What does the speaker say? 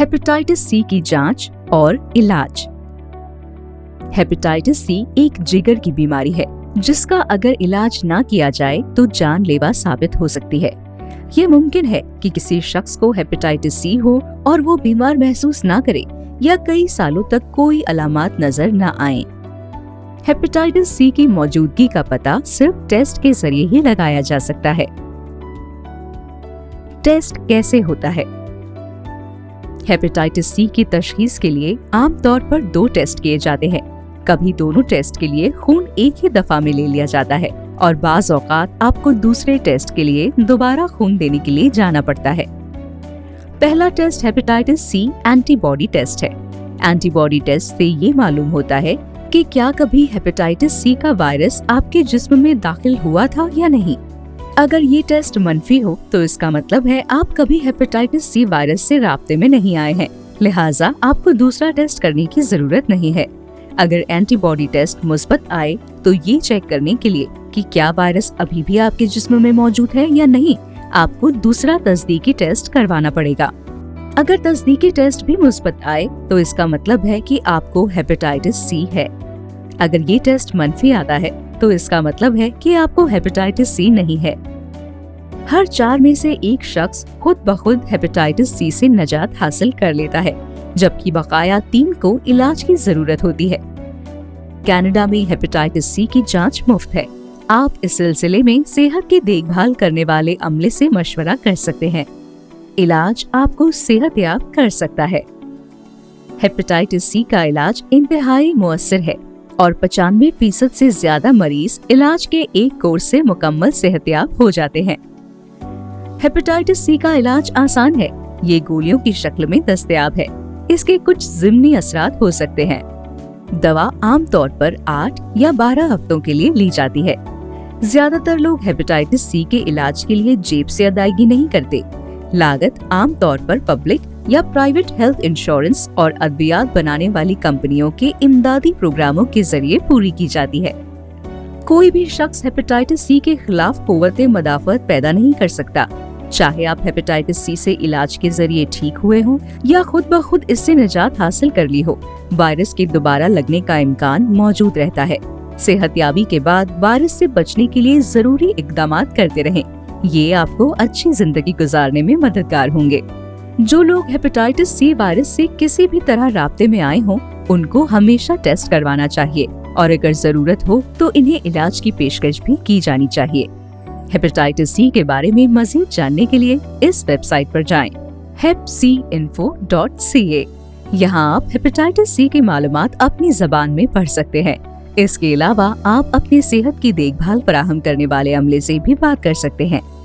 Hepatitis C की जाँच और इलाज। हेपेटाइटिस सी एक जिगर की बीमारी है, जिसका अगर इलाज ना किया जाए तो जानलेवा साबित हो सकती है। ये मुमकिन है कि किसी शख्स को हेपेटाइटिस सी हो और वो बीमार महसूस ना करे या कई सालों तक कोई अलामत नज़र न आए। हेपेटाइटिस सी की मौजूदगी का पता सिर्फ़ टेस्ट के ज़रिए ही लगाया जा सकता है। टेस्ट कैसे होता है? हेपेटाइटिस सी की तशखीस के लिए आमतौर पर दो टेस्ट किए जाते हैं। कभी दोनों टेस्ट के लिए खून एक ही दफ़ा में ले लिया जाता है और बाज औकात आपको दूसरे टेस्ट के लिए दोबारा खून देने के लिए जाना पड़ता है। पहला test hepatitis C antibody test है। एंटीबॉडी टेस्ट से ये मालूम होता है कि क्या कभी हेपेटाइटिस सी का वायरस आपके जिस्म में दाखिल हुआ था या नहीं। अगर ये टेस्ट मनफी हो तो इसका मतलब है आप कभी हेपेटाइटिस सी वायरस से राब्ते में नहीं आए हैं। लिहाजा, आपको दूसरा टेस्ट करने की ज़रूरत नहीं है। अगर एंटीबॉडी टेस्ट मुस्बत आए तो ये चेक करने के लिए कि क्या वायरस अभी भी आपके जिस्म में मौजूद है या नहीं। आपको दूसरा तस्दीकी टेस्ट करवाना पड़ेगा। अगर तस्दीकी टेस्ट भी मुस्बत आए तो इसका मतलब है कि आपको हेपेटाइटिस सी है। अगर ये टेस्ट मनफी आता है तो इसका मतलब है कि आपको हेपेटाइटिस सी नहीं है। हर चार में से एक शख्स खुद ब खुद हेपेटाइटिस सी से नजात हासिल कर लेता है, जबकि बकाया तीन को इलाज की ज़रूरत होती है। कनाडा में हेपेटाइटिस सी की जाँच मुफ़्त है। आप इस सिलसिले में सेहत की देखभाल करने वाले अमले से मशवरा कर सकते हैं। इलाज आपको सेहत याब कर सकता है। हेपेटाइटिस सी का इलाज इंतहाई मुअसर है और पचानवे फ़ीसद से ज़्यादा मरीज़ इलाज के एक कोर्स से मुकम्मल सेहतियाब हो जाते हैं। हेपेटाइटिस सी का इलाज आसान है। ये गोलियों की शक्ल में दस्तयाब है। इसके कुछ जिमनी असरात हो सकते हैं। दवा आमतौर पर आठ या बारह हफ्तों के लिए ली जाती है। ज़्यादातर लोग हेपेटाइटिस सी के इलाज के लिए जेब से अदायगी नहीं करते। लागत आमतौर पर पब्लिक या प्राइवेट हेल्थ इंश्योरेंस और अद्वियात बनाने वाली कंपनियों के इमदादी प्रोग्रामों के ज़रिए पूरी की जाती है। कोई भी शख्स हेपेटाइटिस सी के खिलाफ कुत मदाफत पैदा नहीं कर सकता। चाहे आप हेपेटाइटिस सी से इलाज के ज़रिए ठीक हुए हों या खुद ब खुद इससे निजात हासिल कर ली हो, वायरस के दोबारा लगने का इम्कान मौजूद रहता है। सेहतयाबी के बाद वायरस से बचने के लिए ज़रूरी इकदाम करते रहें। ये आपको अच्छी ज़िंदगी गुजारने में मददगार होंगे। जो लोग हेपेटाइटिस सी वायरस से किसी भी तरह रबते में आए हों, उनको हमेशा टेस्ट करवाना चाहिए। और अगर ज़रूरत हो तो इन्हें इलाज की पेशकश भी की जानी चाहिए। हेपेटाइटिस सी के बारे में मजीद जानने के लिए इस वेबसाइट पर जाएँ hepcinfo.ca यहाँ आप हेपेटाइटिस सी की मालूम अपनी जबान में पढ़ सकते हैं। इसके अलावा आप अपनी सेहत की देखभाल फराहम करने वाले अमले से भी बात कर सकते हैं।